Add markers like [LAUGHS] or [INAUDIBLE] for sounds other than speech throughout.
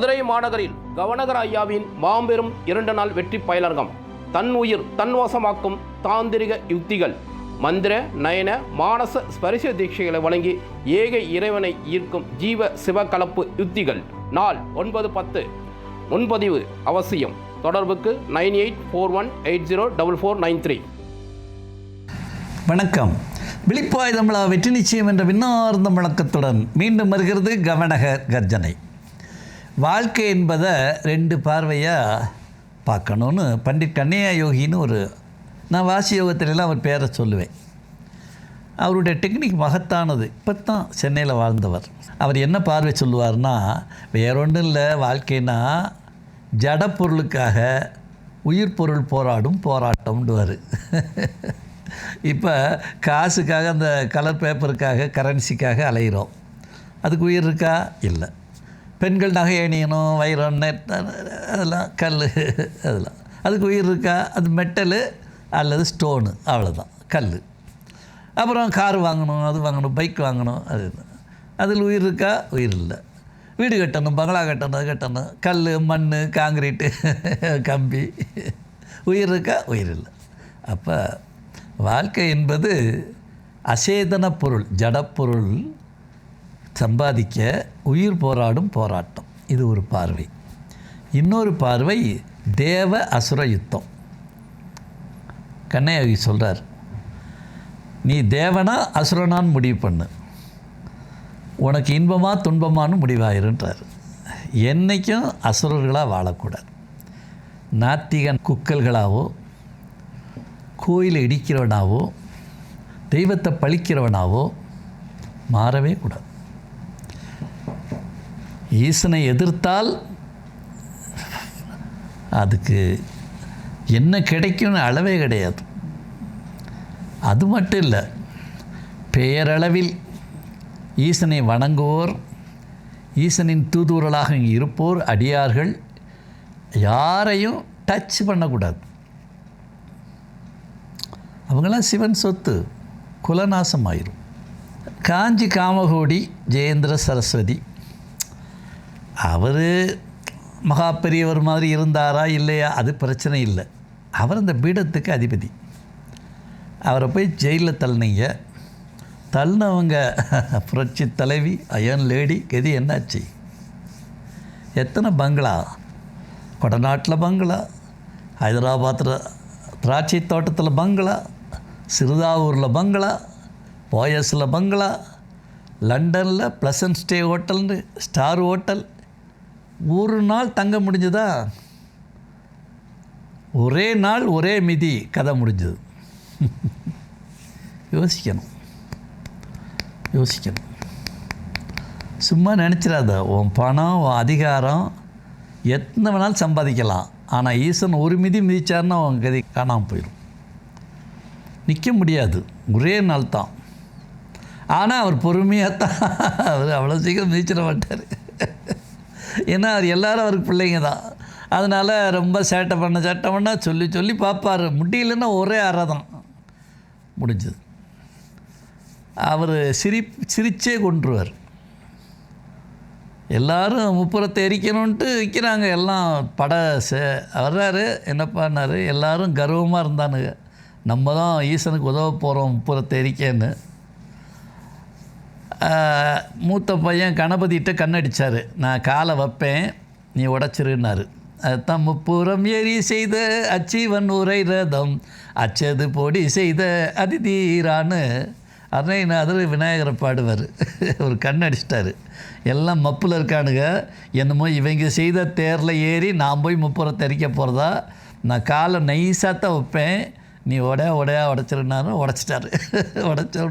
மதுரை மாநகரில் கவனகர ஐயாவின் மாபெரும் இரண்டு நாள் வெற்றி பயிலரங்கம். தன் உயிர் தன்வசமாக்கும் தாந்திரிக யுக்திகள். மந்திர நயன மானச ஸ்பரிச தீட்சைகளை வழங்கி ஏக இறைவனை ஈர்க்கும் ஜீவ சிவகலப்பு யுக்திகள். நாள் ஒன்பது பத்து. முன்பதிவு அவசியம். தொடர்புக்கு nine eight four one eight zero double four nine three. வணக்கம். விழிப்பாய் தமிழா வெற்றி நிச்சயம் என்ற விண்ணார்ந்த முழக்கத்துடன் மீண்டும் வருகிறது கவனக கர்ஜனை. வாழ்க்கை என்பதை ரெண்டு பார்வையாக பார்க்கணுன்னு பண்டிட் கண்ணையா யோகின்னு ஒரு நான் வாசி யோகத்திலலாம் அவர் பேரை சொல்லுவேன். அவருடைய டெக்னிக் மகத்தானது. இப்போ தான் சென்னையில் வாழ்ந்தவர். அவர் என்ன பார்வை சொல்லுவார்னா வேறொன்றும் இல்லை வாழ்க்கைனா ஜட பொருளுக்காக உயிர் பொருள் போராடும் போராட்டம்டுவார் இப்போ காசுக்காக அந்த கலர் பேப்பருக்காக கரன்சிக்காக அலைகிறோம் அதுக்கு உயிர் இருக்கா? இல்லை. பெண்கள் நகை அணியணும் வைரம் நெட் அதெல்லாம் கல் அதெல்லாம். அதுக்கு உயிர் இருக்கா? அது மெட்டலு அல்லது ஸ்டோனு அவ்வளோதான் கல் அப்புறம் கார் வாங்கணும் அது வாங்கணும் பைக் வாங்கணும் அது அதில் உயிர் இருக்கா? உயிர் இல்லை. வீடு கட்டணும் பங்களா கட்டணும் அது கட்டணும். கல் மண் காங்கிரீட்டு கம்பி. உயிர் இருக்கா? உயிர் இல்லை. அப்போ வாழ்க்கை என்பது அசேதன பொருள் ஜடப்பொருள் சம்பாதிக்க உயிர் போராடும் போராட்டம். இது ஒரு பார்வை. இன்னொரு பார்வை தேவ அசுர யுத்தம். கண்ணையாகி சொல்கிறார் நீ தேவனா அசுரனான்னு முடிவு பண்ணு. உனக்கு இன்பமாக துன்பமானு முடிவாயிருன்றார். என்றைக்கும் அசுரர்களாக வாழக்கூடாது. நாத்திகன் குக்கல்களாவோ கோயிலை இடிக்கிறவனாவோ தெய்வத்தை பழிக்கிறவனாவோ மாறவே கூடாது. ஈசனை எதிர்த்தால் அதுக்கு என்ன கிடைக்கும்னு அளவே கிடையாது. அது மட்டும் இல்லை பெயரளவில் ஈசனை வணங்குவோர் ஈசனின் தூதுவர்களாக இங்கே இருப்போர் அடியார்கள் யாரையும் டச் பண்ணக்கூடாது. அவங்களாம் சிவன் சொத்து குலநாசம் ஆயிரும் காஞ்சி காமகோடி ஜெயேந்திர சரஸ்வதி அவர் மகா பெரியவர் மாதிரி இருந்தாரா இல்லையா? அது பிரச்சனை இல்லை. அவர் அந்த பீடத்துக்கு அதிபதி. அவரை போய் ஜெயிலில் தள்ளினீங்க. தள்ளினவங்க [LAUGHS] புரட்சி தலைவி அயன் லேடி கதி என்னாச்சு? எத்தனை பங்களா? கொடநாட்டில் பங்களா ஹைதராபாத்தில் திராட்சை தோட்டத்தில் பங்களா சிறுதாவூரில் பங்களா போயஸில் பங்களா லண்டனில் ப்ளசன்ட் ஸ்டே ஹோட்டல்னு ஸ்டார் ஹோட்டல் ஒரு நாள் தங்க முடிஞ்சதா? ஒரே நாள் ஒரே மிதி கதை முடிஞ்சது. [LAUGHS] யோசிக்கணும். யோசிக்கணும். சும்மா நினச்சிடாத உன் பணம் உன் அதிகாரம் எத்தனை வேணாலும் சம்பாதிக்கலாம். ஆனால் ஈசன் ஒரு மிதி மிதிச்சாருன்னா அவன் கதி காணாமல் போயிடும். நிற்க முடியாது. ஒரே நாள் தான். ஆனால் அவர் பொறுமையாக தான். அவர் அவ்வளோ சீக்கிரம் மிதிச்சிட மாட்டார். [LAUGHS] ஏன்னா அவர் எல்லாரும் அவருக்கு பிள்ளைங்க தான். அதனால் ரொம்ப சேட்டை பண்ண சேட்டை பண்ண சொல்லி சொல்லி பார்ப்பார் முடியலன்னா ஒரே அறை தான் முடிஞ்சது. அவர் சிரி சிரிச்சே கொண்டுருவார் எல்லாரும் முப்புறத்தை எரிக்கணும்ன்ட்டு விற்கிறாங்க எல்லாம் பட சே வர்றாரு. என்னப்பான்னாரு எல்லாரும் கர்வமாக இருந்தானுங்க. நம்ம தான் ஈசனுக்கு உதவ போகிறோம் முப்புறத்தை எரிக்கன்னு. மூத்த பையன் கணபதிகிட்ட கண்ணடிச்சார். நான் காலை வைப்பேன் நீ உடச்சிருன்னாரு. அதுதான் முப்புறம் எரி செய்த அச்சீவன் உரை ரதம் அச்சது பொடி செய்த அதிதீரான்னு அருணைநாதர் விநாயகரை பாடுவார். ஒரு கண்ணடிச்சிட்டாரு. எல்லாம் மப்பில் இருக்கானுங்க. என்னமோ இவங்க செய்த தேரில் ஏறி நான் போய் முப்புறம் தெரிக்க போகிறதா நான் காலை நைஸாக தான் வைப்பேன் நீ உடையா உடையா உடச்சிருந்தாரு உடச்சிட்டாரு. [LAUGHS] உடச்ச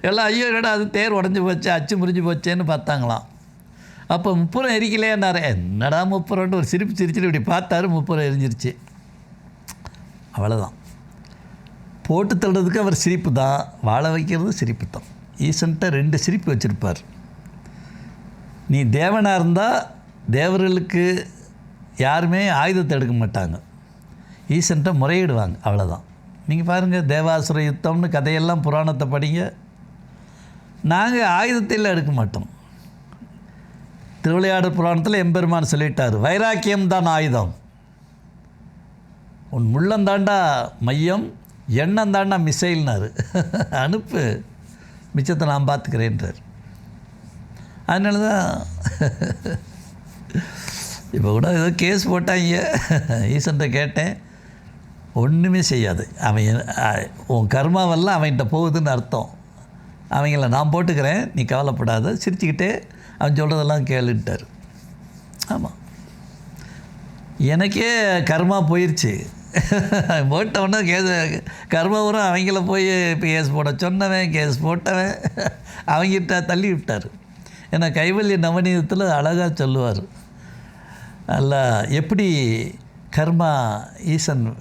எல்லாம் ஐயோ என்னடா அது தேர் உடஞ்சி போச்சு அச்சு முறிஞ்சு போச்சேன்னு பார்த்தாங்களாம். அப்போ முப்புறம் எரிக்கலையான்னாரு. என்னடா முப்புறம்னு ஒரு சிரிப்பு சிரிச்சுட்டு இப்படி பார்த்தாரு முப்புறம் எரிஞ்சிருச்சு. அவ்வளோதான் போட்டு தள்ளுறதுக்கு அவர் சிரிப்பு தான் வாழ வைக்கிறது சிரிப்பு தான். ஈசன்ட்ட ரெண்டு சிரிப்பு வச்சுருப்பார். நீ தேவனாக இருந்தால் தேவர்களுக்கு யாருமே ஆயுதத்தை எடுக்க மாட்டாங்க. ஈசன்ட்ட முறையிடுவாங்க அவ்வளோதான் நீங்கள் பாருங்கள் தேவாசுர யுத்தம்னு கதையெல்லாம் புராணத்தை படிங்க. நாங்கள் ஆயுதத்தில் எடுக்க மாட்டோம். திருவிளையாடல் புராணத்தில் எம்பெருமான் சொல்லிட்டார் வைராக்கியம் தான் ஆயுதம். உன் முள்ளந்தாண்டா மையம் எண்ணம் தாண்டா மிசைல்னாரு. [LAUGHS] அனுப்பு மிச்சத்தை நான் பார்த்துக்கிறேன்றார். அதனால தான் [LAUGHS] இப்போ கூட ஏதோ கேஸ் போட்டாங்க. [LAUGHS] ஈசன்ட்ட கேட்டேன். ஒன்றுமே செய்யாது. அவன் உன் கர்மாவெல்லாம் அவன்கிட்ட போகுதுன்னு அர்த்தம். அவங்கள நான் போட்டுக்கிறேன் நீ கவலைப்படாத. சிரிச்சுக்கிட்டே அவன் சொல்கிறதெல்லாம் கேளுன்ட்டார். ஆமாம் எனக்கே கர்மா போயிடுச்சு [LAUGHS] போட்டவொன்னே கேஸ் கர்மபுரம் அவங்கள போய் கேஸ் போட சொன்னவன் கேஸ் போட்டவன். [LAUGHS] அவங்கிட்ட தள்ளி விட்டார். ஏன்னா கைவல்ய நவநீதத்தில் அழகாக சொல்லுவார். அல்ல எப்படி கர்மா ஈசன்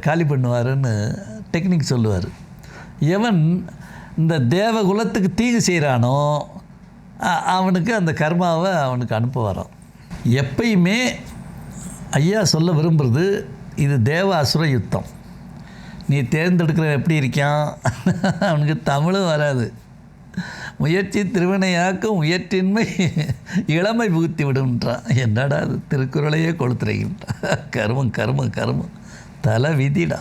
காலி பண்ணுவாருன்னு டெக்னிக் சொல்லுவார். எவன் இந்த தேவகுலத்துக்கு தீங்கு செய்கிறானோ அவனுக்கு அந்த கர்மாவை அவனுக்கு அனுப்புவாராம். எப்பயுமே ஐயா சொல்ல விரும்புகிறது இது தேவ அசுர யுத்தம். நீ தேர்ந்தெடுக்கிற எப்படி இருக்கான்? [LAUGHS] அவனுக்கு தமிழும் வராது. முயற்சி திருவினையாக்க முயற்சின்மை இளமை புகுத்தி விடுன்றான் என்னடா அது திருக்குறளையே கொளுத்துறீங்கன்றான் கருமம் கருமம் கருமம். தலை விதிடா.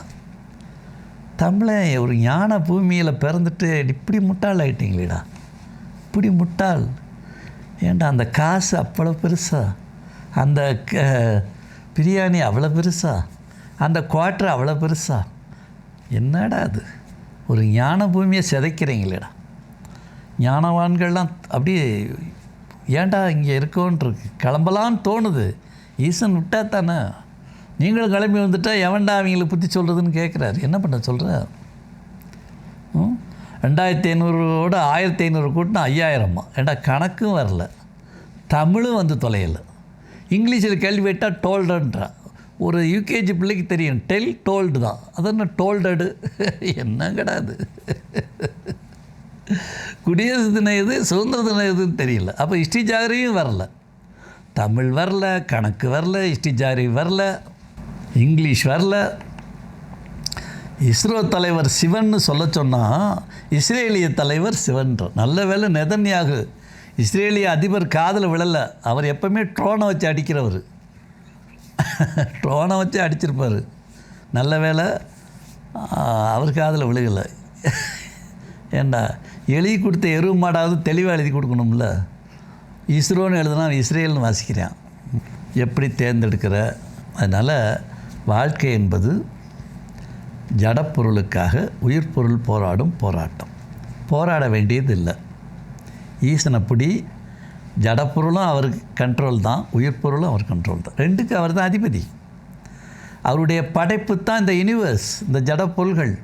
தமிழன் ஒரு ஞான பூமியில் பிறந்துட்டு இப்படி முட்டாள் ஆகிட்டீங்களேடா இப்படி முட்டாள். ஏண்டா அந்த காசு அவ்வளோ பெருசா? அந்த க பிரியாணி அவ்வளோ பெருசா? அந்த குவாட்ரு அவ்வளோ பெருசா? என்னடா அது ஒரு ஞான பூமியை சிதைக்கிறீங்களேடா. ஞானவான்கள்லாம் அப்படியே ஏன்டா இங்கே இருக்கோன்றிருக்கு. கிளம்பலான்னு தோணுது. ஈசன் விட்டா தானே. நீங்களும் கிளம்பி வந்துட்டா எவன்டா அவங்களுக்கு புத்தி சொல்கிறதுன்னு கேட்குறாரு என்ன பண்ண சொல்கிறார் ம்? ரெண்டாயிரத்தி ஐநூறோட ஆயிரத்தி ஐநூறு கூட்டினா ஐயாயிரமா ஏண்டா கணக்கும் வரல. தமிழும் வந்து தொலையலை. இங்கிலீஷில் கேள்வி கேட்டால் டோல்டுன்றான் ஒரு யூகேஜி பிள்ளைக்கு தெரியும். டெல் டோல்டு தான். அது என்ன டோல்டடு? [LAUGHS] என்ன கிடையாது [LAUGHS] குடியரசு தினம் எது? சுதந்திர தினம் எதுன்னு தெரியல. அப்போ ஹிஸ்ட்ரி ஜாகரியும் வரல. தமிழ் வரல கணக்கு வரல ஹிஸ்ட்ரி வரல இங்கிலீஷ் வரல. இஸ்ரோ தலைவர் சிவன் சொல்ல சொன்னால் இஸ்ரேலிய தலைவர் சிவன்ற. நல்ல வேலை நெதன்யாகு இஸ்ரேலிய அதிபர் காதில் விழலை. அவர் எப்பவுமே ட்ரோனை வச்சு அடிக்கிறவர். ட்ரோனை வச்சு அடிச்சிருப்பார். நல்ல வேலை அவர் காதில் விழுகலை. ஏண்டா? எழுதி கொடுத்த எருவு மாடாவது தெளிவாக எழுதி கொடுக்கணும்ல? இஸ்ரோன்னு எழுதுனா இஸ்ரேல்னு வாசிக்கிறேன். எப்படி தேர்ந்தெடுக்கிற? அதனால் வாழ்க்கை என்பது ஜடப்பொருளுக்காக உயிர்ப்பொருள் போராடும் போராட்டம். போராட வேண்டியது இல்லை. ஈசனப்படி ஜடப்பொருளும் அவருக்கு கண்ட்ரோல் தான் உயிர்ப்பொருளும் அவர் கண்ட்ரோல் தான். ரெண்டுக்கு அவர் தான் அதிபதி. அவருடைய படைப்பு தான் இந்த யூனிவர்ஸ் இந்த ஜடப்பொருள்கள்.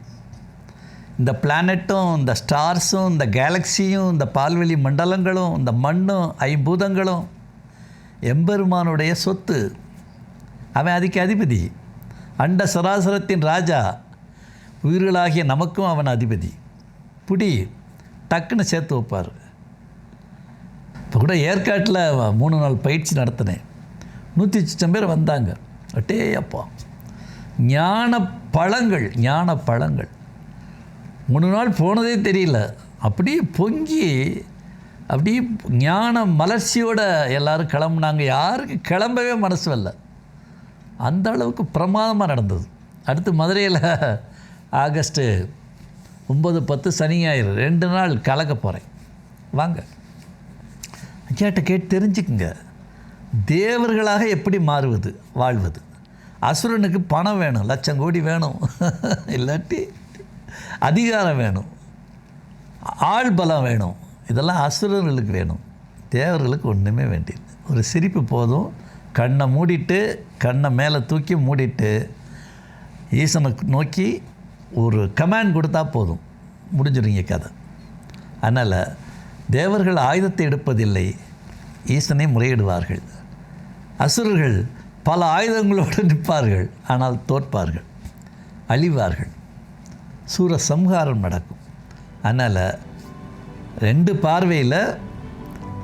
இந்த பிளானட்டும் இந்த ஸ்டார்ஸும் இந்த கேலக்ஸியும் இந்த பால்வெளி மண்டலங்களும் இந்த மண்ணும் ஐம்பூதங்களும் எம்பெருமானுடைய சொத்து. அவன் அதுக்கு அதிபதி. அண்ட சராசரத்தின் ராஜா. உயிர்களாகிய நமக்கும் அவன் அதிபதி. புடி டக்குன்னு சேர்த்து வைப்பார். இப்போ கூட ஏற்காட்டில் மூணு நாள் பயிற்சி நடத்தினேன். நூற்றி சிச்சம் பேர் வந்தாங்க. அட்டே அப்பா ஞான பழங்கள் ஞான பழங்கள். மூணு நாள் போனதே தெரியல. அப்படியே பொங்கி அப்படியே ஞான மலர்ச்சியோடு எல்லாரும் கிளம்புனாங்க. யாருக்கு கிளம்பவே மனசு வரல. அந்த அளவுக்கு பிரமாதமாக நடந்தது. அடுத்து மதுரையில் ஆகஸ்ட்டு ஒம்பது பத்து சனி ஞாயிறு ரெண்டு நாள் கலக்க போகிறேன் வாங்க. ஐயாட்ட கேட்டு தெரிஞ்சுக்குங்க. தேவர்களாக எப்படி மாறுவது வாழ்வது? அசுரனுக்கு பணம் வேணும் லட்சம் கோடி வேணும். [LAUGHS] இல்லாட்டி அதிகாரம் வேணும். ஆள் பலம் வேணும். இதெல்லாம் அசுரர்களுக்கு வேணும். தேவர்களுக்கு ஒன்றுமே வேண்டியது ஒரு சிரிப்பு போதும். கண்ணை மூடிட்டு கண்ணை மேலே தூக்கி மூடிட்டு ஈசனை நோக்கி ஒரு கமாண்ட் கொடுத்தா போதும். முடிஞ்சிருங்க கதை. அதனால் தேவர்கள் ஆயுதத்தை எடுப்பதில்லை. ஈசனை முறையிடுவார்கள். அசுரர்கள் பல ஆயுதங்களோடு நிற்பார்கள். ஆனால் தோற்பார்கள். அழிவார்கள். சூர சம்ஹாரம் நடக்கும். அதனால் ரெண்டு பார்வையில்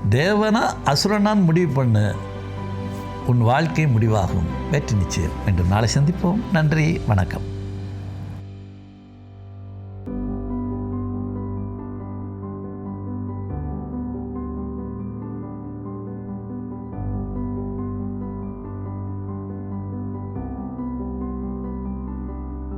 தேவனா அசுரனான் முடிவு பண்ணு. உன் வாழ்க்கை முடிவாகும். வெற்றி நிச்சயம். என்று நாளை சந்திப்போம். நன்றி. வணக்கம்.